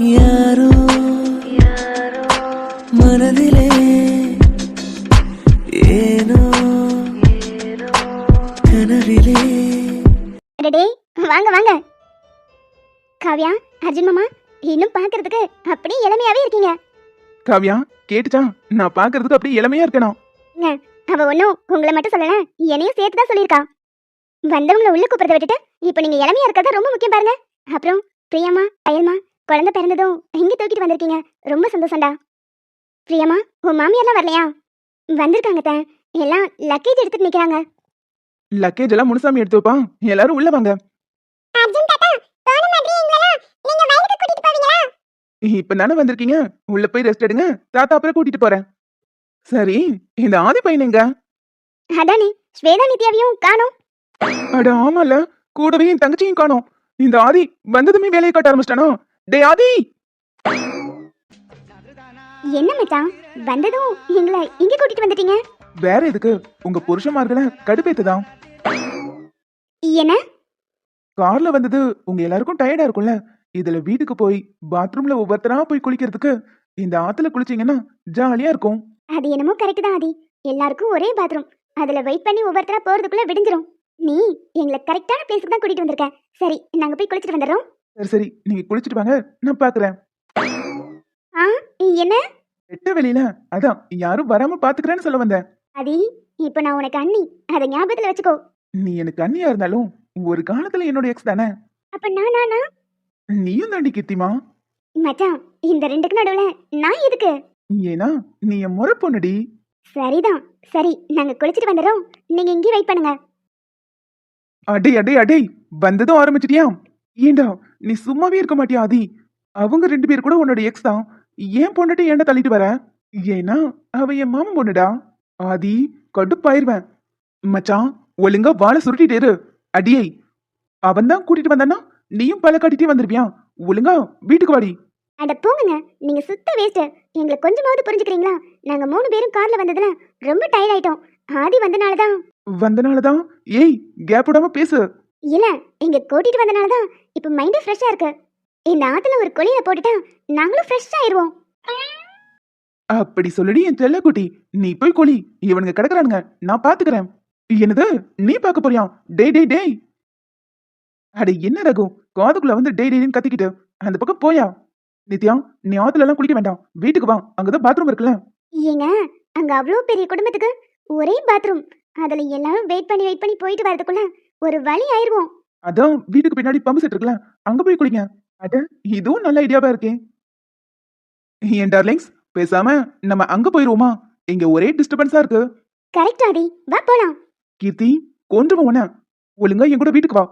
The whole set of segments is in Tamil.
யாரோ மனதிலே ஏனோ கனவிலே. அடடே வாங்க வாங்க. காவ்யா அர்ஜுன் மாமா இன்னும் பார்க்கிறதுக்கு அப்படியே இளமையாவே இருக்கீங்க. காவ்யா கேட்டுச்சா? நான் பாக்குறதுக்கு அப்படியே இளமையா இருக்கணும் அவ ஒன்றும் உங்களை மட்டும் சொல்லல என்னையும் சேர்த்து தான் சொல்லியிருக்கா. வந்தவங்கள உள்ள கூப்பிடுறத விட்டுட்டு இப்போ நீங்க இளமையா இருக்கிறது ரொம்ப முக்கியம் பாருங்க. அப்புறம் பிரியம்மா அயல்மா குழந்தை பிறந்ததும் எங்க தூக்கிட்டு வந்திருக்கீங்க? ரொம்ப சந்தோஷம்டா. பிரியம்மா உன் மாமியார்லாம் வரலையா? வந்திருக்காங்க தே எல்லாம் லக்கேஜ் எடுத்துட்டு நிக்கிறாங்க. லக்கேஜ் எல்லாம் முனுசாமி எடுத்து வைப்பான். எல்லாரும் உள்ள வாங்க. இப்ப தானே வந்திருக்கீங்க? உள்ள போய் ரெஸ்ட் எடுங்க. தாத்தா அப்புறம் கூட்டிட்டு போறேன். சரி இந்த ஆதி பையன் எங்க? அதானே ஸ்வேதா நித்யாவையும் காணோம். அட ஆமால கூடவே என் தங்கச்சியும் காணோம். இந்த ஆதி வந்ததுமே வேலையை காட்ட ஆரம்பிச்சிட்டானோ? டே ஆதி! என்ன மச்சான் வந்ததும் எங்களை இங்க கூட்டிட்டு வந்துட்டீங்க? வேற எதுக்கு? உங்க புருஷமார்களை கடுப்பேத்துதான் என்ன? கார்ல வந்தது உங்க எல்லாருக்கும் டயர்டா இருக்கும்ல. இதுல வீட்டுக்கு போய் பாத்ரூம்ல ஒவ்வொருத்தரா போய் குளிக்கிறதுக்கு இந்த ஆத்துல குளிச்சீங்கன்னா ஜாலியா இருக்கும். அது என்னமோ கரெக்ட் தான் ஆதி. எல்லாருக்கும் ஒரே பாத்ரூம் அதுல வெயிட் பண்ணி ஒவ்வொருத்தரா போறதுக்குள்ள விடிஞ்சிரும். நீ எங்களை கரெக்டான பிளேஸ்க்கு தான் கூட்டிட்டு வந்திருக்க. சரி நாங்க போய் குளிச்சிட்டு வந்துடுறோம். சரி சரி. நீங்க குளிச்சிட்டு வாங்க. நான் பாக்குறேன். ஆ என்ன? எட்ட வெளியில. அதான் யாரும் வராம பாத்துக்கிறேன்னு சொல்ல வந்தேன். ஆதி இப்போ நான் உனக்கு அண்ணி. அதை ஞாபகத்துல வச்சுக்கோ. நீ எனக்கு அண்ணியா இருந்தாலும் ஒரு காலத்துல என்னோட எக்ஸ் தானே. அப்ப நான் நானா நீயும் தாண்டி கீர்த்திமா. மச்சான் இந்த ரெண்டுக்கு நடுவுல நான் எதுக்கு? ஏன்னா நீ என் முறை பொண்ணுடி. சரிதான். சரி நாங்க குளிச்சிட்டு வந்துடுறோம். நீங்க இங்கே வெயிட் பண்ணுங்க. அடே அடே அடே வந்ததும் ஆரம்பிச்சிட்டியா? ஏண்டா நீ சும்மாவே இருக்க மாட்டியா ஆதி? அவங்க ரெண்டு பேர் கூட உன்னோட எக்ஸ் தான். ஏன் பொண்ணுட்டு ஏன்டா தள்ளிட்டு வர? ஏன்னா அவ என் மாமன் பொண்ணுடா. ஆதி கடுப்பாயிருவேன். மச்சான் ஒழுங்கா வாழை சுருட்டிட்டு இரு. அடியை. அவன் தான் கூட்டிட்டு வந்தானா நீயும் பல காட்டிட்டே வந்திருப்பியா? ஒழுங்கா வீட்டுக்கு வாடி. அட போங்க நீங்க சுத்த வேஸ்ட் எங்களை கொஞ்சமாவது புரிஞ்சுக்கிறீங்களா? நாங்க மூணு பேரும் கார்ல வந்ததுல ரொம்ப டயர்ட் ஆயிட்டோம். ஆதி வந்தனால தான். வந்தனாலதான் ஏய் கேப் விடாம பேசு. இல்ல இங்க கூட்டிட்டு வந்தனால தான் இப்ப மைண்ட் ஃப்ரெஷ்ஷா இருக்கு. இந்த ஆத்துல ஒரு குளியல போட்டுட்டா நாங்களும் ஃப்ரெஷ் ஆயிருவோம். அப்படி சொல்லுடி என் செல்லக்குட்டி நீ போய் கொலி இவனுங்க கிடக்குறானுங்க. நான் பாத்துக்கிறேன். என்னது? நீ பார்க்க போறியா? டேய் டேய் டேய். அட என்ன ரகு? காதுக்குள்ள வந்து டேய் டேய்னு கத்திக்கிட்டு. அந்த பக்கம் போயா? நித்யா நீ ஆத்துல எல்லாம் குளிக்க வேண்டாம். வீட்டுக்கு வா. அங்கதான் பாத்ரூம் இருக்குல்ல. ஏங்க அங்க அவ்வளோ பெரிய குடும்பத்துக்கு ஒரே பாத்ரூம் அதுல எல்லாரும் வெயிட் பண்ணி வெயிட் பண்ணி போயிட்டு வரதுக்குள்ள ஒரு வழி ஆயிருவோம். அதான் வீட்டுக்கு பின்னாடி பம்பு செட் இருக்குல்ல அங்க போய் குளிங்க. அட இதுவும் நல்ல ஐடியாவா இருக்கே. என் டார்லிங்ஸ் பேசாம நம்ம அங்க போயிருவோமா? இங்க ஒரே டிஸ்டர்பன்ஸா இருக்கு. கரெக்ட் ஆதி வா போலாம். கீர்த்தி கொன்று உன ஒழுங்கா என் கூட வீட்டுக்கு வா.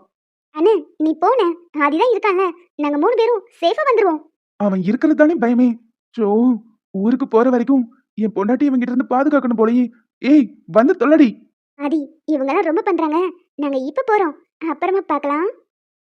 அண்ணே நீ போன. ஆதிதான் இருக்காங்க நாங்க மூணு பேரும் சேஃபா வந்துருவோம். அவன் இருக்கிறது தானே பயமே. சோ ஊருக்கு போற வரைக்கும் என் பொண்டாட்டி இவங்க கிட்ட இருந்து பாதுகாக்கணும் போலயே. ஏய் வந்து தொல்லடி. ஆதி இவங்கெல்லாம் ரொம்ப பண்றாங்க. நாங்க இப்ப போறோம். அப்புறமா பார்க்கலாம்.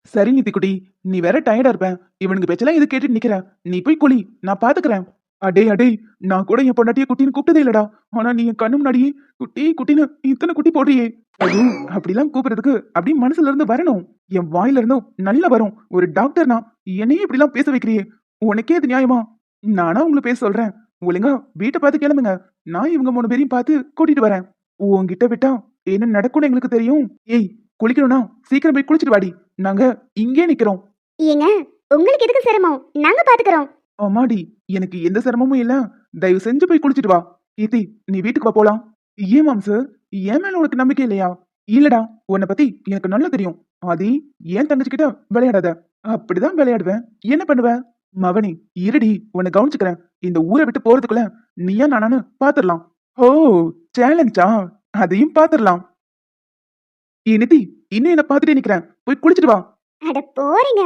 சரி நித்திக்குட்டி. நீ வேற டயர்டா இருப்ப. இவனுக்கு பேச்செல்லாம் இது கேட்டு நிக்கிற? நீ போய் குளி. நான் பாத்துக்கிறேன். அடே அடே. நான் கூட என் பொண்டாட்டிய குட்டின்னு கூப்பிட்டதே இல்லடா. ஆனா நீ என் கண்ணு முன்னாடியே குட்டி குட்டின்னு இத்தனை குட்டி போடுறியே. ஐயோ அப்படிலாம் கூப்பிடுறதுக்கு அப்படி மனசுல இருந்து வரணும். என் வாயில இருந்தும் நல்லா வரும். ஒரு டாக்டர்னா என்னையே இப்படிலாம் பேச வைக்கிறியே. உனக்கே அது நியாயமா? நானா உங்களை பேச சொல்றேன். ஒழுங்கா வீட்டை பார்த்து கிளம்புங்க. நான் இவங்க மூணு பேரையும் பார்த்து கூட்டிட்டு வரேன். உன்கிட்ட விட்டா என்ன நடக்கும்னு எங்களுக்கு தெரியும்? ஏய் குளிக்கணும்னா சீக்கிரம் போய் குளிச்சிட்டு வாடி. நாங்க இங்கே நிக்கிறோம். ஏங்க உங்களுக்கு எதுக்கு சிரமம்? நாங்க பாத்துக்கிறோம். அம்மாடி எனக்கு எந்த சிரமமும் இல்ல. தயவு செஞ்சு போய் குளிச்சிட்டு வா. கீர்த்தி நீ வீட்டுக்கு வா போலாம். ஏன் மாம்சு என் மேல உனக்கு நம்பிக்கை இல்லையா? இல்லடா உன்னை பத்தி எனக்கு நல்லா தெரியும். ஆதி ஏன் தங்கச்சிக்கிட்ட விளையாடாத? அப்படிதான் விளையாடுவேன். என்ன பண்ணுவ? மவனி இருடி உன்னை கவனிச்சுக்கிறேன். இந்த ஊரை விட்டு போறதுக்குள்ள நீயா நானானு பாத்துடலாம் ஓ சேலஞ்சா அதையும் பாத்துடலாம் நிதி இன்னும் என்ன பாத்துட்டே நிக்கிறேன். போய் குளிச்சிட்டு வா. அட போறீங்க.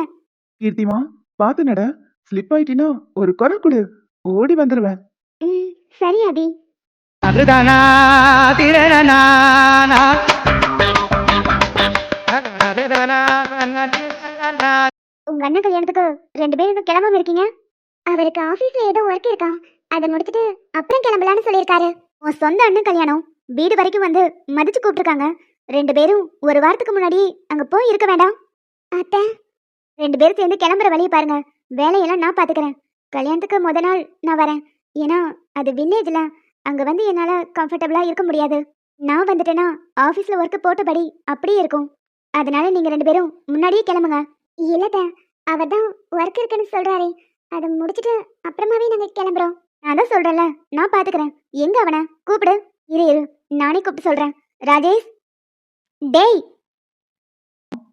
கீர்த்திமா பாத்து நட. ஸ்லிப் ஆயிட்டினா ஒரு குரல் கொடு. ஓடி வந்துருவேன். ம், சரி அதுதானா திரணனா உங்க அண்ணன் கல்யாணத்துக்கு ரெண்டு பேரும் இன்னும் கிளம்பாம இருக்கீங்க? அவருக்கு ஆபீஸ்ல ஏதோ ஒர்க் இருக்கா அதை முடிச்சிட்டு அப்புறம் கிளம்பலான்னு சொல்லியிருக்காரு. உன் சொந்த அண்ணன் கல்யாணம் வீடு வரைக்கும் வந்து மதிச்சு கூப்பிட்டுருக்காங்க. ரெண்டு பேரும் ஒரு வாரத்துக்கு முன்னாடி அங்க போய் இருக்க வேண்டாம். அத்தை ரெண்டு பேரும் சேர்ந்து கிளம்புற வழியை பாருங்க. வேலையெல்லாம் நான் பாத்துக்கிறேன். கல்யாணத்துக்கு முத நாள் நான் வரேன். ஏன்னா அது வில்லேஜ்ல அங்க வந்து என்னால கம்ஃபர்டபுளா இருக்க முடியாது. நான் வந்துட்டேன்னா ஆபீஸ்ல ஒர்க் போட்டபடி அப்படியே இருக்கும். அதனால நீங்க ரெண்டு பேரும் முன்னாடியே கிளம்புங்க. இல்லத அவர் தான் ஒர்க் இருக்குன்னு சொல்கிறாரே அதை முடிச்சிட்டு அப்புறமாவே நாங்க கிளம்புறோம். நான் தான் சொல்றேன்ல நான் பாத்துக்கிறேன். எங்க அவனை? கூப்பிடு. இரு இரு. நானே கூப்பிட்டு சொல்றேன். ராஜேஷ் டேய்.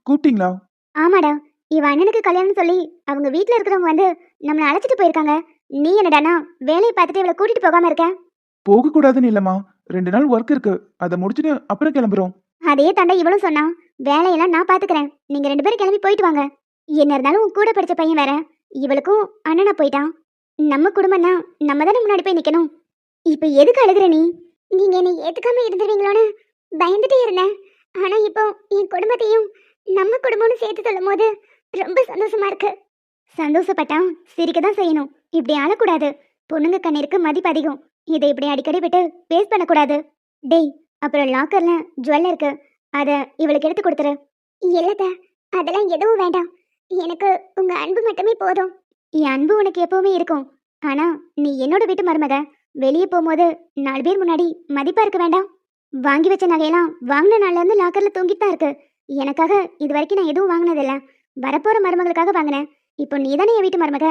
கூப்பிட்டீங்களா? ஆமாடா. இவ அண்ணனுக்கு கல்யாணம் சொல்லி அவங்க வீட்ல இருக்கிறவங்க வந்து நம்மளை அழைச்சிட்டு போயிருக்காங்க. நீ என்னடானா வேலையை பார்த்துட்டு இவளை கூட்டிட்டு போகாம இருக்க? போக கூடாதுன்னு இல்லம்மா. ரெண்டு நாள் ஒர்க் இருக்கு. அதை முடிச்சுட்டு அப்புறம் கிளம்புறோம். அதே தாண்டா இவளும் சொன்னா. வேலையெல்லாம் நான் பாத்துக்கிறேன் நீங்க ரெண்டு பேரும் கிளம்பி போயிட்டு வாங்க. என்ன இருந்தாலும் உன் கூட படிச்ச பையன் வேற. இவளுக்கும் அண்ணனா போயிட்டான். நம்ம குடும்பம்னா நம்ம தானே முன்னாடி போய் நிக்கணும். இப்ப எதுக்கு அழுகுற நீ? நீங்க என்னை ஏத்துக்காம இருந்துருவீங்களோன்னு பயந்துட்டே இருந்தேன். ஆனா இப்போ என் குடும்பத்தையும் நம்ம குடும்பம்னு சேர்த்து சொல்லும் போது ரொம்ப சந்தோஷமா இருக்கு. சந்தோஷப்பட்டா சிரிக்க தான் செய்யணும். இப்படி ஆளக்கூடாது. பொண்ணுங்க கண்ணிற்கு மதிப்பு அதிகம். இதை இப்படி அடிக்கடி விட்டு வேஸ்ட் பண்ணக்கூடாது. டேய் அப்புறம் லாக்கர்ல ஜுவல்ல இருக்கு. அதை இவளுக்கு எடுத்து கொடுத்துரு. இல்லத அதெல்லாம் எதுவும் வேண்டாம். எனக்கு உங்க அன்பு மட்டுமே போதும். என் அன்பு உனக்கு எப்பவுமே இருக்கும். ஆனா நீ என்னோட வீட்டு மருமக. வெளியே போகும்போது நாலு பேர் முன்னாடி மதிப்பா இருக்க வேண்டாம். வாங்கி வச்ச நகையெல்லாம் வாங்கின நாள்ல இருந்து லாக்கர்ல தூங்கிட்டு தான் இருக்கு. எனக்காக இது வரைக்கும் நான் எதுவும் வாங்கினதில்ல வரப்போற மருமகளுக்காக வாங்கினேன். இப்போ நீ தானே என் வீட்டு மருமக.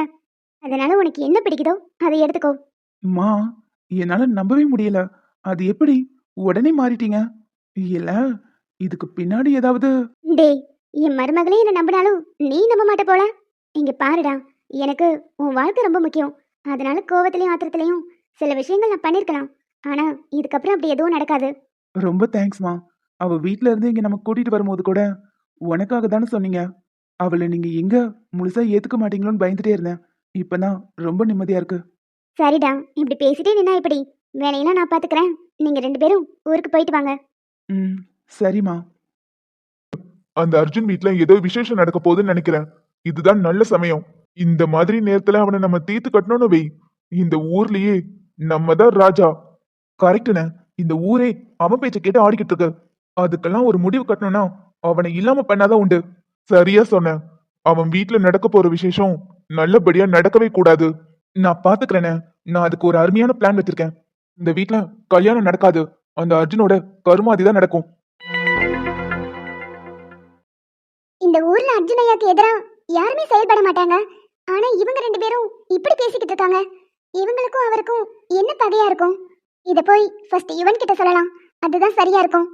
அதனால உனக்கு என்ன பிடிக்குதோ அதை எடுத்துக்கோ. மா என்னால நம்பவே முடியல. அது எப்படி? உடனே மாறிட்டீங்க. இல்ல இதுக்கு பின்னாடி ஏதாவது டேய் என் மருமகளே என்ன நம்பினாலும் நீ நம்ப மாட்ட போல. இங்க பாருடா எனக்கு உன் வாழ்க்கை ரொம்ப முக்கியம். அதனால கோவத்திலையும் ஆத்திரத்திலையும் சில விஷயங்கள் நான் பண்ணிருக்கலாம். ஆனா இதுக்கப்புறம் அப்படி எதுவும் நடக்காது. ரொம்ப தேங்க்ஸ்மா அவ வீட்ல இருந்து இங்க நம்ம கூட்டிட்டு வரும்போது கூட உனக்காக தானே சொன்னீங்க. அவளை நீங்க எங்க முழுசா ஏத்துக்க மாட்டீங்களோன்னு பயந்துட்டே இருந்தேன். இப்பதான் ரொம்ப நிம்மதியா இருக்கு. சரிடா இப்படி பேசிட்டே நின்னா இப்படி வேலையெல்லாம் நான் பாத்துக்கிறேன். நீங்க ரெண்டு பேரும் ஊருக்கு போயிட்டு வாங்க. ம் சரிம்மா. அந்த அர்ஜுன் வீட்ல ஏதோ விசேஷம் நடக்க போகுதுன்னு நினைக்கிறேன். இதுதான் நல்ல சமயம். இந்த மாதிரி நேரத்துல அவனை நம்ம தீர்த்து கட்டணும்னு வை. இந்த ஊர்லயே நம்ம தான் ராஜா. கரெக்டுண்ணே இந்த ஊரே அவன் பேச்ச கேட்டு ஆடிக்கிட்டு இருக்கு. அதுக்கெல்லாம் ஒரு முடிவு கட்டணும்னா அவனை இல்லாம பண்ணாதான் உண்டு. சரியா சொன்ன. அவன் வீட்டுல நடக்க போற விசேஷம் நல்லபடியா நடக்கவே கூடாது. நான் பாத்துக்கிறேனே. நான் அதுக்கு ஒரு அருமையான பிளான் வச்சிருக்கேன். இந்த வீட்டுல கல்யாணம் நடக்காது. அந்த அர்ஜுனோட கருமாதி தான் நடக்கும். இந்த ஊர்ல அர்ஜுனையாக்கு எதிரா யாருமே செயல்பட மாட்டாங்க. ஆனா இவங்க ரெண்டு பேரும் இப்படி பேசிக்கிட்டு இருக்காங்க. இவங்களுக்கும் அவருக்கும் என்ன பகையா இருக்கும்? இத போய் ஃபர்ஸ்ட் இவன் கிட்ட சொல்லலாம். அதுதான் சரியா இருக்கும்.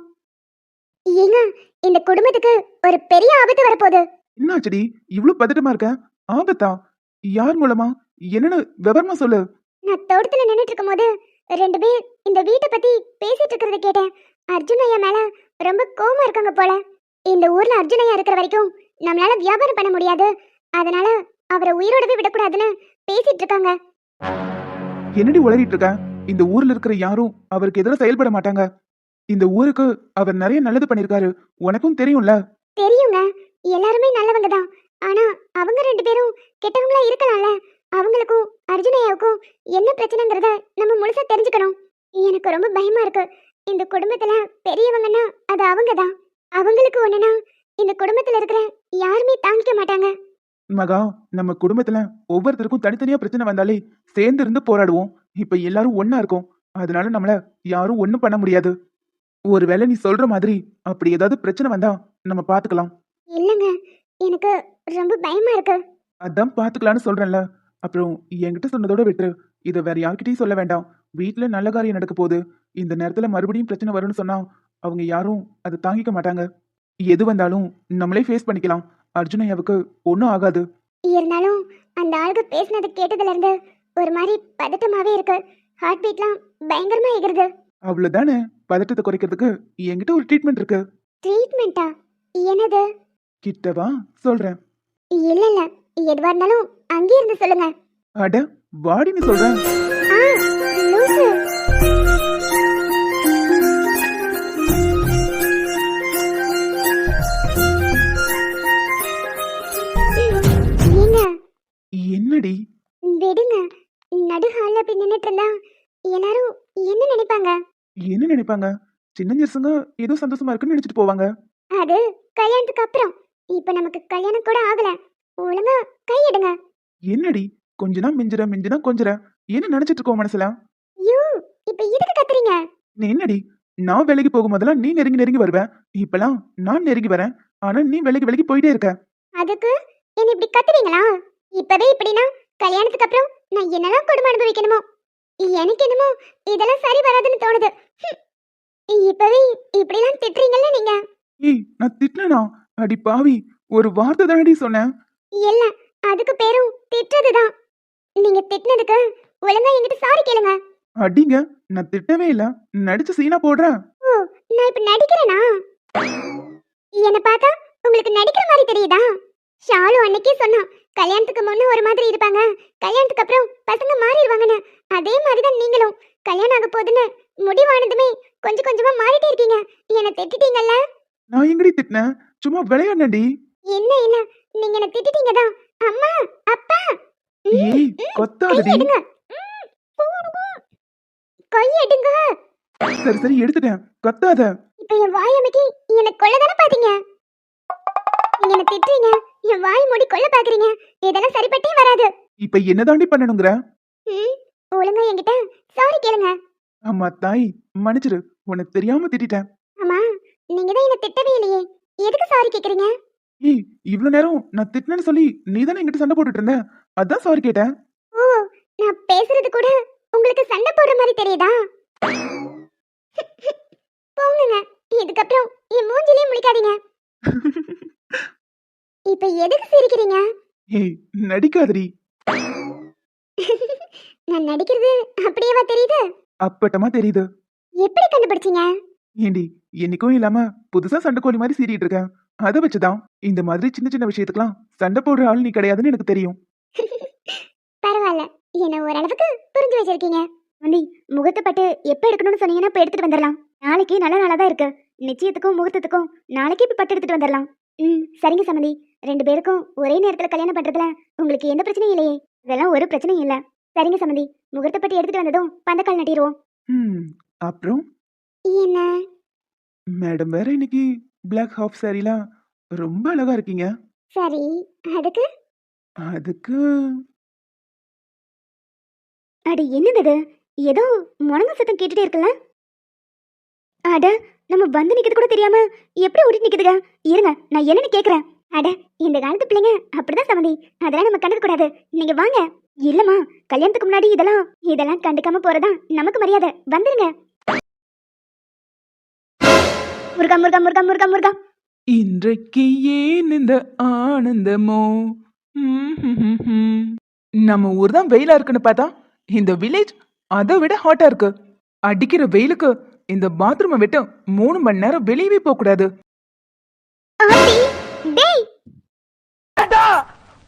ஏங்க இந்த குடும்பத்துக்கு ஒரு பெரிய ஆபத்து வரப்போகுது. என்னாச்சடி? இவ்ளோ பதட்டமா இருக்க? ஆபத்தா? யார் மூலமா? என்னன்னு விவரமா சொல்லு. நான் தோட்டத்துல நின்னுட்டு இருக்கும்போது ரெண்டு பேர் இந்த வீட்டை பத்தி பேசிட்டு இருக்கிறத கேட்டேன். அர்ஜுன் ஐயா மேல ரொம்ப கோவமா இருக்காங்க போல. இந்த ஊர்ல அர்ஜுன் ஐயா இருக்கிற வரைக்கும் நம்மளால வியாபாரம் பண்ண முடியாது. அதனால அவரை உயிரோடவே விடக்கூடாதுன்னு பேசிட்டு இருக்காங்க. என்னடி உளறிட்டு இருக்க? இந்த ஊர்ல இருக்கிற யாரும் அவருக்கு எதிராக செயல்பட மாட்டாங்க. இந்த ஊருக்கு அவர் நிறைய நல்லது பண்ணிருக்காரு உனக்கும் தெரியும்ல? தெரியுங்க. எல்லாருமே நல்லவங்க தான். ஆனா அவங்க ரெண்டு பேரும் கெட்டவங்களா இருக்கலாம்ல. அவங்களுக்கும் அர்ஜுன் ஐயாவுக்கும் என்ன பிரச்சனைங்கிறத நம்ம முழுசா தெரிஞ்சுக்கணும். எனக்கு ரொம்ப பயமா இருக்கு. இந்த குடும்பத்துல பெரியவங்கன்னா அது அவங்க தான். அவங்களுக்கு ஒண்ணுனா இந்த குடும்பத்துல இருக்கிற யாருமே தாங்கிக்க மாட்டாங்க. மகா நம்ம குடும்பத்துல ஒவ்வொருத்தருக்கும் தனித்தனியா பிரச்சனை வந்தாலே சேர்ந்து இருந்து போராடுவோம். இப்ப எல்லாரும் ஒண்ணா இருக்கோம். அதனால நம்மள யாரும் ஒண்ணும் பண்ண முடியாது. ஒருவேளை நீ சொல்ற மாதிரி அப்படி ஏதாவது பிரச்சனை வந்தா நம்ம பாத்துக்கலாம். இல்லைங்க. எனக்கு ரொம்ப பயமா இருக்கு. அதான் பாத்துக்கலாம்னு சொல்றேன்ல. அப்புறம் என்கிட்ட சொன்னதோட விட்டுரு. இதை வேற யார்கிட்டயும் சொல்ல வேண்டாம். வீட்ல நல்ல காரியம் நடக்க போகுது. இந்த நேரத்துல மறுபடியும் பிரச்சனை வரும்னு சொன்னா அவங்க யாரும் அதை தாங்கிக்க மாட்டாங்க. எது வந்தாலும் நம்மளே ஃபேஸ் பண்ணிக்கலாம். அர்ஜுனையாவுக்கு ஒன்றும் ஆகாது. இருந்தாலும் அந்த ஆளுக்கு பேசினது கேட்டதுல இருந்து ஒரு மாதிரி பதட்டமாவே இருக்கு. ஹார்ட் பீட்லாம் பயங்கரமா எகிறது அவ்வளவுதானே? பதட்டத்தை குறைக்கிறதுக்கு என்கிட்ட ஒரு ட்ரீட்மெண்ட் இருக்கு. ட்ரீட்மெண்ட்டா என்னது? கிட்டவா? சொல்றேன். இல்ல இல்ல எதுவா இருந்தாலும் அங்கே இருந்து சொல்லுங்க. அட வாடின்னு சொல்றேன். ஆ லூசு. ஏங்க. என்னடி? விடுங்க. நடு ஹால்ல அப்படி இருந்தா எல்லாரும் என்ன நினைப்பாங்க? என்ன நினைப்பாங்க? சின்ன ஜெர்சுங்க ஏதோ சந்தோஷமா இருக்குன்னு நினைச்சிட்டு போவாங்க. அது கல்யாணத்துக்கு அப்புறம். இப்ப நமக்கு கல்யாணம் கூட ஆகல. ஒழுங்கா கை எடுங்க என்னடி கொஞ்சனா மிஞ்சுற மிஞ்சுனா கொஞ்சற. என்ன நினைச்சிட்டு இருக்கோம் மனசுல? யூ இப்ப எதுக்கு கத்துறீங்க? நீ என்னடி? நான் வேலைக்கு போகும்போதெல்லாம் நீ நெருங்கி நெருங்கி வருவ இப்பெல்லாம் நான் நெருங்கி வரேன். ஆனா நீ வேலைக்கு வேலைக்கு போயிட்டே இருக்க. அதுக்கு என்ன இப்படி கத்துறீங்களா? இப்பவே இப்படின்னா கல்யாணத்துக்கு அப்புறம் நான் என்னெல்லாம் கொடுமை அனுபவிக்கணுமோ? எனக்கு என்னமோ இதெல்லாம் சரி வராதுன்னு தோணுது. இப்பவே இப்படிலாம் திட்டுறீங்கல்ல நீங்க? ஏய் நான் திட்டினா அடி பாவி ஒரு வார்த்தை தானடி சொன்னேன். இல்ல அதுக்கு பேரும் திட்டுறதுதான். நீங்க திட்டினதுக்கு ஒழுங்கா என்கிட்ட சாரி கேளுங்க. அடிங்க நான் திட்டவே இல்ல. நடிச்சு சீனா போடுறேன். ஓ நான் இப்ப நடிக்கிறேனா? என்ன பார்த்தா உங்களுக்கு நடிக்கிற மாதிரி தெரியுதா? ஷாலு அன்னைக்கே சொன்னா கல்யாணத்துக்கு முன்ன ஒரு மாதிரி இருப்பாங்க. கல்யாணத்துக்கு அப்புறம் பசங்க மாறிடுவாங்கன்னு. அதே மாதிரி தான் நீங்களும். கல்யாணம் ஆக போகுதுன்னு முடிவானதுமே கொஞ்சம் கொஞ்சமா மாறிட்டே இருக்கீங்க. என்ன திட்டிட்டீங்கல்ல? நான் எங்கடி திட்டினேன்? சும்மா விளையாடடி என்ன இல்ல நீங்க என்ன திட்டிட்டீங்க தான் அம்மா அப்பா. ஏய் கொத்தாதடி. கை எடுங்க சரி சரி எடுத்துட்டேன். கத்தாத. இப்ப என் வாய் அமைக்கி என்ன கொல்ல தானே பாத்தீங்க? நீங்க என்ன திட்டுறீங்க. வாய் மூடி கொல்ல பாக்குறீங்க இதெல்லாம் சரிப்பட்டே வராது. இப்ப என்னதாண்டி பண்ணணுங்கிற? ஒழுங்கா என்கிட்ட சாரி கேளுங்க. அம்மா தாய் மன்னிச்சிரு. உனக்கு தெரியாம திட்டிட்டேன். ஆமா நீங்க தான் என்ன திட்டவே இல்லையே. எதுக்கு சாரி கேக்குறீங்க? ஏய் இவ்ளோ நேரம் நான் திட்டினேன்னு சொல்லி நீ தானே என்கிட்ட சண்டை போட்டுட்டு இருந்த? அதான் சாரி கேட்டேன். ஓ நான் பேசுறது கூட உங்களுக்கு சண்டை போடுற மாதிரி தெரியுதா? போங்குங்க. இதுக்கப்புறம் என் மூஞ்சிலே முழிக்காதீங்க. இப்ப எதுக்கு சிரிக்கிறீங்க? ஏய் நடிக்காதடி. நான் நடிக்கிறது அப்படியேவா தெரியுது? அப்பட்டமா தெரியுது. எப்படி கண்டுபிடிச்சீங்க? ஏண்டி என்னைக்கும் இல்லாம புதுசா சண்டை கோழி மாதிரி சீறிட்டு இருக்கேன். அதை வச்சுதான் இந்த மாதிரி சின்ன சின்ன விஷயத்துக்குலாம் சண்டை போடுற ஆள் நீ கிடையாதுன்னு எனக்கு தெரியும். பரவாயில்ல. என்ன ஓரளவுக்கு புரிஞ்சு வச்சிருக்கீங்க. அண்ணி முகத்தை பட்டு எப்ப எடுக்கணும்னு சொன்னீங்கன்னா இப்ப எடுத்துட்டு வந்துடலாம். நாளைக்கு நல்ல நாளா தான் இருக்கு. நிச்சயத்துக்கும் முகூர்த்தத்துக்கும் நாளைக்கு இப்ப பட்டு எடுத்துட்டு வந்துடலாம். ம் சரிங்க சம்மதி ரெண்டு பேருக்கும் ஒரே நேரத்துல கல்யாணம் பண்றதுல உங்களுக்கு எந்த பிரச்சனையும் இல்லையே. இதெல்லாம் ஒரு பிரச்சனையும் இல்ல. சரிங்க சம்மதி முகூர்த்த பட்டு எடுத்துட்டு வந்ததும் பந்தக்கால் நட்டிடுவோம் ம் அப்புறம்? என்ன? மேடம் வேற இன்னைக்கு பிளாக் ஹாஃப் சாரிலாம் ரொம்ப அழகா இருக்கீங்க. சரி அதுக்கு? அதுக்கு அட என்னது ஏதோ முழங்க சத்தம் கேட்டுட்டே இருக்குல்ல? அட நம்ம வந்து நிக்கிறது கூட தெரியாம எப்படி ஓடிட்டு நிக்குதுங்க? இருங்க நான் என்னன்னு கேக்குறேன். அட இந்த காலத்து பிள்ளைங்க அப்படிதான் சம்மதி அதெல்லாம் நம்ம கண்டுக்க கூடாது. நீங்க வாங்க. இல்லம்மா கல்யாணத்துக்கு முன்னாடி இதெல்லாம் இதெல்லாம் கண்டுக்காம போறதா நமக்கு மரியாதை. வந்துருங்க. முருகா முருகா முருகா முருகா முருகா. இன்றைக்கு ஏன் இந்த ஆனந்தமோ? நம்ம ஊர் தான் வெயிலா இருக்குன்னு பார்த்தா இந்த வில்லேஜ் அதை விட ஹாட்டா இருக்கு. அடிக்கிற வெயிலுக்கு இந்த பாத்ரூமை விட்டு மூணு மணி நேரம் வெளியவே போக கூடாது.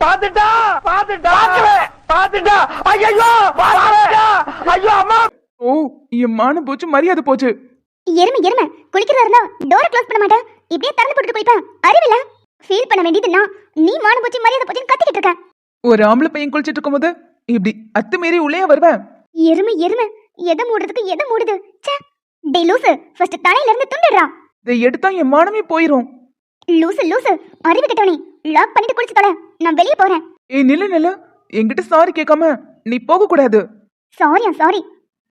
பாத்துட்டா பாத்துட்டா பாத்துட்டா ஐயோ ஐயோ அம்மா. ஓ என் மானம் போச்சு மரியாதை போச்சு. எருமை எருமை. குளிக்கிறதா இருந்தா டோரை க்ளோஸ் பண்ண மாட்டேன். இப்படியே திறந்து போட்டுட்டு போயிப்பேன் அறிவில்ல? ஃபீல் பண்ண வேண்டியது நான். நீ மான போச்சு மரியாதை போச்சுன்னு கத்திக்கிட்டு இருக்க ஒரு ஆம்பளை பையன் குளிச்சிட்டு இருக்கும்போது இப்படி அத்துமீறி உள்ளே வருவேன். எருமை எருமை. எதை மூடுறதுக்கு எதை மூடுது? ச்சே. டேய் லூசு ஃபர்ஸ்ட் தலையில இருந்து துண்டுடுறா இதை எடுத்தா என் மானமே போயிரும். லூசு லூசு அறிவு கெட்டவனே லாக் பண்ணிட்டு குளிச்சு தொலை நான் வெளியே போறேன். ஏய் நில்லு நில்லு. என்கிட்ட சாரி கேட்காம நீ போக கூடாது சாரியா சாரி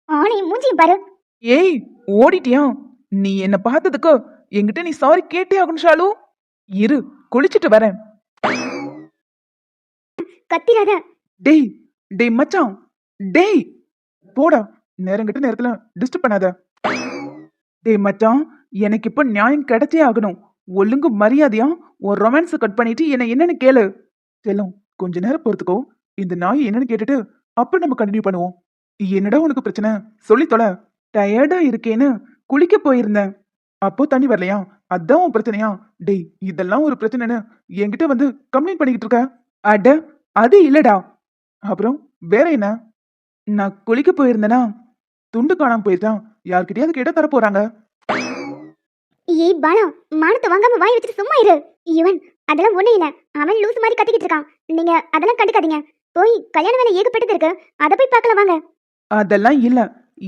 ஆனையும் மூஞ்சியும் பாரு. ஏய் ஓடிட்டியா? நீ என்ன பார்த்ததுக்கு என்கிட்ட நீ சாரி கேட்டே ஆகணும் ஷாலு. இரு குளிச்சிட்டு வரேன். கத்திராத. டேய் டேய் மச்சான். டேய் போடா. நேரங்கிட்ட நேரத்துல டிஸ்டர்ப் பண்ணாத. டேய் மச்சான் எனக்கு இப்ப நியாயம் கிடைச்சே ஆகணும். ஒழுங்கு மரியாதையா ஒரு ரொமான்ஸ் கட் பண்ணிட்டு என்ன என்னன்னு கேளு. செல்லும் கொஞ்ச நேரம் பொறுத்துக்கோ. இந்த நாய் என்னன்னு கேட்டுட்டு அப்புறம் நம்ம கண்டினியூ பண்ணுவோம். என்னடா உனக்கு பிரச்சனை? சொல்லி தொலை. டயர்டா இருக்கேன்னு குளிக்க போயிருந்தேன். அப்போ தண்ணி வரலையா? அதான் உன் பிரச்சனையா? டேய் இதெல்லாம் ஒரு பிரச்சனைன்னு என்கிட்ட வந்து கம்ப்ளைண்ட் பண்ணிக்கிட்டு இருக்க. அட அது இல்லடா. அப்புறம் வேற என்ன? நான் குளிக்க போயிருந்தேனா? துண்டு காணாம போயிருந்தான் யார்கிட்டயாவது கேட்டா தர போறாங்க. ஏய் பாலா மானத்தை வாங்காம வாய் வச்சுட்டு சும்மா இரு. இவன் அதெல்லாம் ஒண்ணு இல்ல. அவன் லூசு மாதிரி கத்திக்கிட்டு இருக்கான். நீங்க அதெல்லாம் கண்டுக்காதீங்க. போய் கல்யாண வேலை ஏகப்பட்டது இருக்கு. அதை போய் பார்க்கலாம் வாங்க. அதெல்லாம் இல்ல.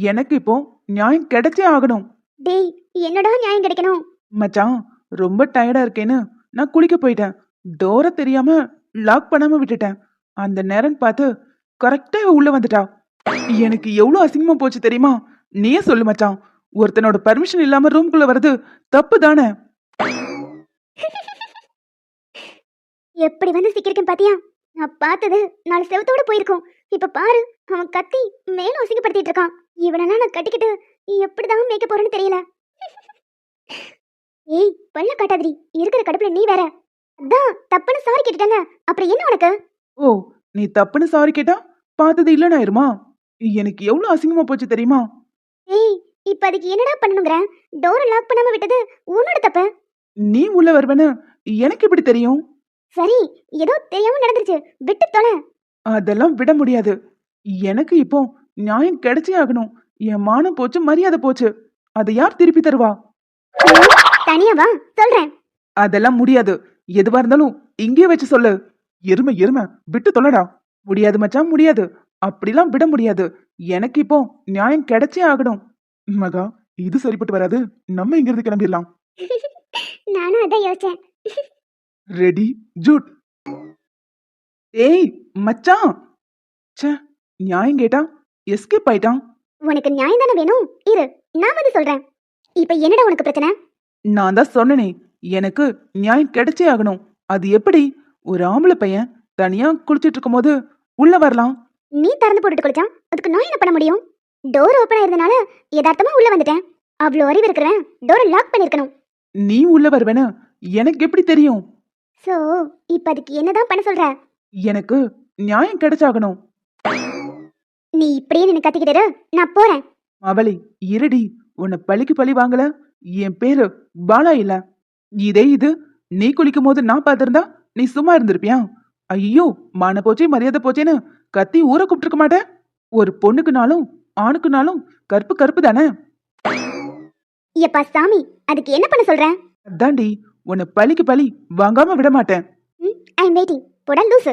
எனக்கு இப்போ நியாயம் கிடைச்சே ஆகணும். டேய் என்னடா நியாயம் கிடைக்கணும்? மச்சான் ரொம்ப டயர்டா இருக்கேன்னு நான் குளிக்க போயிட்டேன். டோர தெரியாம லாக் பண்ணாம விட்டுட்டேன். அந்த நேரம் பார்த்து கரெக்டா உள்ள வந்துட்டா. எனக்கு எவ்வளவு அசிங்கமா போச்சு தெரியுமா? நீயே சொல்லு மச்சான். ஒருத்தனோட பர்மிஷன் இல்லாம ரூம்குள்ள வர்றது தப்பு தானே எப்படி வந்து சிக்கிருக்கேன் பாத்தியா? நான் பார்த்தது நாலு செவத்தோட போயிருக்கும். இப்ப பாரு அவன் கத்தி மேலும் அசிங்கப்படுத்திட்டு இருக்கான். இவனெல்லாம் நான் கட்டிக்கிட்டு எப்படிதான் மேய்க்க போறேன்னு தெரியல. ஏய் பல்ல காட்டாதிரி இருக்கிற கடுப்புல நீ வேற. அதான் தப்புன்னு சாரி கேட்டுட்டாங்க அப்புறம் என்ன உனக்கு? ஓ நீ தப்புன்னு சாரி கேட்டா பார்த்தது இல்லைன்னு ஆயிருமா? எனக்கு எவ்வளவு அசிங்கமா போச்சு தெரியுமா? ஏய் இப்ப அதுக்கு என்னடா பண்ணணுங்கிற டோரை லாக் பண்ணாம விட்டது உன்னோட தப்பு நீ உள்ள வருவேன்னு எனக்கு எப்படி தெரியும்? சரி ஏதோ தெரியாம நடந்துருச்சு. விட்டு தொலை. அதெல்லாம் விட முடியாது. எனக்கு இப்போ நியாயம் கிடைச்சே ஆகணும். என் மானம் போச்சு மரியாதை போச்சு. அதை யார் திருப்பி தருவா? தனியா வா சொல்றேன். அதெல்லாம் முடியாது. எதுவா இருந்தாலும் இங்கேயே வச்சு சொல்லு. எருமை எருமை. விட்டு தொலைடா. முடியாது மச்சான் முடியாது. அப்படிலாம் விட முடியாது. எனக்கு இப்போ நியாயம் கிடைச்சே ஆகணும். மகா இது சரிப்பட்டு வராது. நம்ம இங்கிருந்து கிளம்பிடலாம். நானும் அதான் யோசிச்சேன். ரெடி ஜூட். ஏய் மச்சான்! ச்சே நியாயம் கேட்டா எஸ்கேப் ஆயிட்டான். உனக்கு நியாயம் தானே வேணும்? இரு நான் வந்து சொல்றேன். இப்ப என்னடா உனக்கு பிரச்சனை? நான் தான் சொன்னனே எனக்கு நியாயம் கிடைச்சே ஆகணும். அது எப்படி? ஒரு ஆம்பளை பையன் தனியா குளிச்சிட்டு இருக்கும்போது உள்ள வரலாம். நீ திறந்து போட்டுட்டு குளிச்சான்? அதுக்கு நான் என்ன பண்ண முடியும்? டோர் ஓப்பன் ஆயிருந்தனால யதார்த்தமா உள்ள வந்துட்டேன். அவ்வளோ அறிவு இருக்கிறவன் டோரை லாக் பண்ணிருக்கணும். நீ உள்ள வருவேன்னு எனக்கு எப்படி தெரியும்? சோ இப்ப அதுக்கு என்னதான் பண்ண சொல்ற? எனக்கு நியாயம் கிடைச்சாகணும். நீ இப்படியே நின்னு கத்திக்கிட்டு நான் போறேன். அவளை இருடி. உன்னை பழிக்கு பழி வாங்கல. என் பேரு பாலா இல்ல. இதே இது நீ குளிக்கும் போது நான் பார்த்திருந்தா நீ சும்மா இருந்திருப்பியா? ஐயோ மான போச்சே மரியாதை போச்சேன்னு கத்தி ஊரை கூப்பிட்டுருக்க மாட்டேன். ஒரு பொண்ணுக்குனாலும் ஆணுக்குனாலும் கருப்பு கருப்பு தானே? எப்பா சாமி அதுக்கு என்ன பண்ண சொல்ற? அதாண்டி உன்னை பழிக்கு பழி வாங்காம விட மாட்டேன். ஐ எம் வெயிட்டிங் போடா லூசு.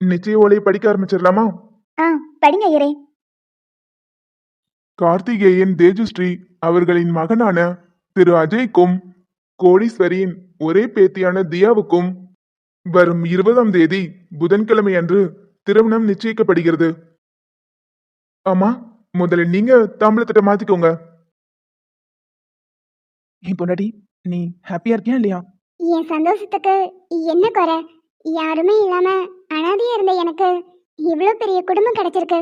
நிச்சய ஓலையை படிக்க ஆரம்பிச்சிடலாமா? ஆ படிங்க ஐயரே. கார்த்திகேயன் தேஜஸ்ரீ அவர்களின் மகனான திரு அஜய்க்கும் கோடீஸ்வரியின் ஒரே பேத்தியான தியாவுக்கும் வரும் இருபதாம் தேதி புதன்கிழமை அன்று திருமணம் நிச்சயிக்கப்படுகிறது. ஆமா முதல்ல நீங்க தாம்பளத்திட்ட மாத்திக்கோங்க. என் பொண்டாட்டி நீ ஹாப்பியா இருக்கியா இல்லையா? என் சந்தோஷத்துக்கு என்ன குறை? யாருமே இல்லாம அனாதையா இருந்த எனக்கு இவ்வளோ பெரிய குடும்பம் கிடைச்சிருக்கு.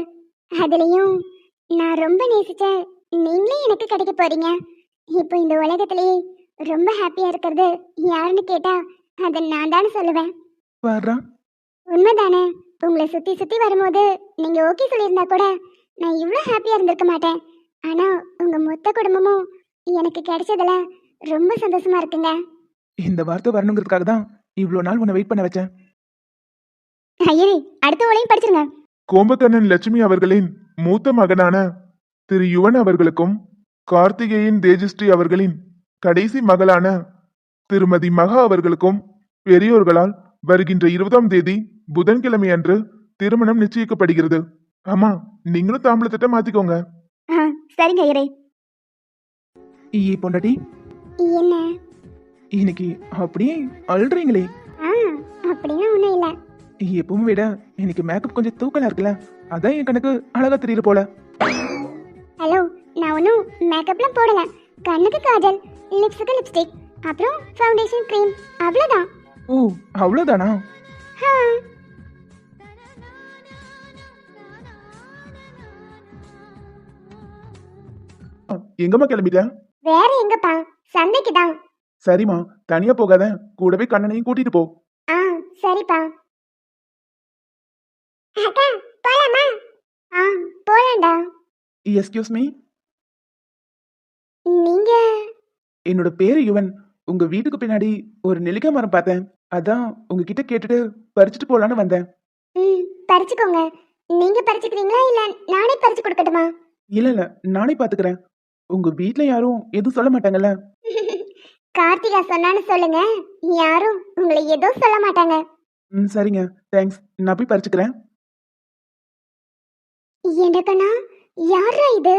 அதுலயும் நான் ரொம்ப நேசிச்ச நீங்களே எனக்கு கிடைக்க போறீங்க. இப்போ இந்த உலகத்திலேயே ரொம்ப ஹாப்பியா இருக்கிறது யாருன்னு கேட்டா அதை நான் தானே சொல்லுவேன். வர்றா. உண்மைதானே. உங்களை சுத்தி சுத்தி வரும்போது நீங்க ஓகே சொல்லியிருந்தா கூட நான் இவ்வளோ ஹாப்பியா இருந்திருக்க மாட்டேன். ஆனா உங்க மொத்த குடும்பமும் எனக்கு கிடைச்சதுல ரொம்ப சந்தோஷமா இருக்குங்க. இந்த வார்த்தை வரணுங்கிறதுக்காக தான் இவ்வளோ நாள் உன்னை வெயிட் பண்ண வச்சேன். ஐயரே அடுத்த ஓலையும் படிச்சிருங்க. கோம்பக்கண்ணன் லட்சுமி அவர்களின் மூத்த மகனான திரு யுவன் அவர்களுக்கும் கார்த்திகேயன் தேஜஸ்ரீ அவர்களின் கடைசி மகளான திருமதி மகா அவர்களுக்கும் பெரியோர்களால் வருகின்ற இருபதாம் தேதி புதன்கிழமை அன்று திருமணம் நிச்சயிக்கப்படுகிறது. ஆமா நீங்களும் தாம்பளத்திட்ட மாத்திக்கோங்க. சரிங்க ஐயரே. ஈ பொண்டாட்டி. என்ன? இன்னைக்கு அப்படியே அழுறீங்களே. ஆ அப்படின்னா ஒன்றும் இல்லை. எப்பவும் விட இன்னைக்கு மேக்கப் கொஞ்சம் தூக்கலா இருக்குல்ல அதான் என் கணக்கு அழகா தெரியுற போல. ஹலோ நான் ஒன்றும் மேக்கப்லாம் போடல. கண்ணுக்கு காஜல் லிப்ஸுக்கு லிப்ஸ்டிக் அப்புறம் ஃபவுண்டேஷன் க்ரீம் அவ்வளோதான் ஓ அவ்வளோதானா எங்கம்மா கிளம்பிட்ட? வேற எங்கப்பா? சந்தைக்கு தான் சரிம்மா தனியா போகாத. கூடவே கண்ணனையும் கூட்டிட்டு போ. ஆ சரிப்பா. அக்கா போலாமா? ஆ போலாம்டா. எஸ்கியூஸ் மீ நீங்க? என்னோட பேரு யுவன். உங்க வீட்டுக்கு பின்னாடி ஒரு நெல்லிக்காய் மரம் பார்த்தேன். அதான் உங்ககிட்ட கேட்டுட்டு பறிச்சுட்டு போலான்னு வந்தேன். ம் பறிச்சுக்கோங்க. நீங்க பறிச்சுக்கிறீங்களா இல்ல நானே பறிச்சு கொடுக்கட்டுமா? இல்ல இல்ல நானே பாத்துக்கிறேன். உங்க வீட்ல யாரும் எதுவும் சொல்ல மாட்டாங்கல்ல? கார்த்திகா சொன்னான்னு சொல்லுங்க. யாரும் உங்களை எதுவும் சொல்ல மாட்டாங்க. ம் சரிங்க. தேங்க்ஸ். நான் போய் பறிச்சுக்கிறேன். என்னக்கண்ணா யாரா இது?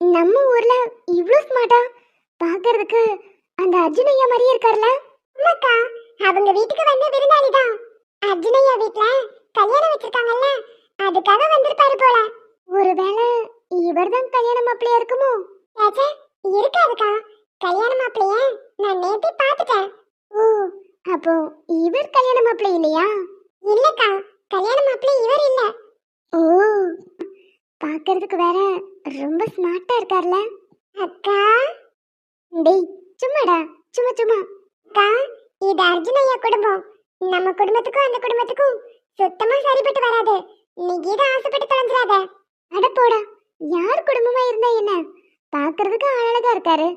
நம்ம ஊர்ல இவ்ளோ ஸ்மார்ட்டா பாக்குறதுக்கு அந்த அர்ஜுனையா மாதிரியே இருக்கார்ல? அம்மாக்கா அவங்க வீட்டுக்கு வந்த விருந்தாளி தான் அர்ஜுனையா வீட்ல கல்யாணம் வச்சிருக்காங்கல்ல? அதுக்காக வந்திருப்பாரு போல. ஒருவேளை இவர்தான் கல்யாண மாப்பிள்ளையா இருக்குமோ? ஏச்சே இருக்காதுக்கா. கல்யாண மாப்பிள்ளைய நான் நேத்தே பார்த்துட்டேன். ஓ அப்போ இவர் கல்யாண மாப்பிள்ளை இல்லையா? இல்லக்கா கல்யாண மாப்பிள்ளை இவர் இல்ல. ஓ பார்க்கிறதுக்கு வேற ரொம்ப ஸ்மார்ட்டா இருக்கார்ல? அக்கா. டேய் சும்மாடா சும்மா சும்மா. கா இது அர்ஜுனையா குடும்பம். நம்ம குடும்பத்துக்கும் அந்த குடும்பத்துக்கும் சுத்தமா சரிப்பட்டு வராது. நீ கீதா ஆசைப்பட்டு தொலைஞ்சிடாத. அட போடா யார் குடும்பமா இருந்தா என்ன? பாக்குறதுக்கு அழகா இருக்காரு.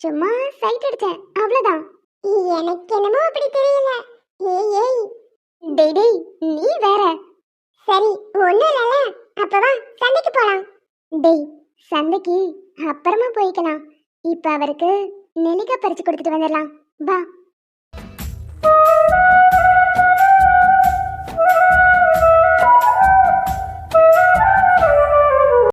சும்மா சைட் அடிச்சேன் அவ்வளவுதான். எனக்கு என்னமோ அப்படி தெரியல. ஏய் ஏய். டேய் டேய் நீ வேற. சரி ஒண்ணும் இல்லல அப்ப வா சந்தைக்கு போலாம். டேய் சந்தைக்கு அப்புறமா போய்க்கலாம். இப்ப அவருக்கு நெல்லிக்காய் பறிச்சு கொடுத்துட்டு வந்துடலாம். வா.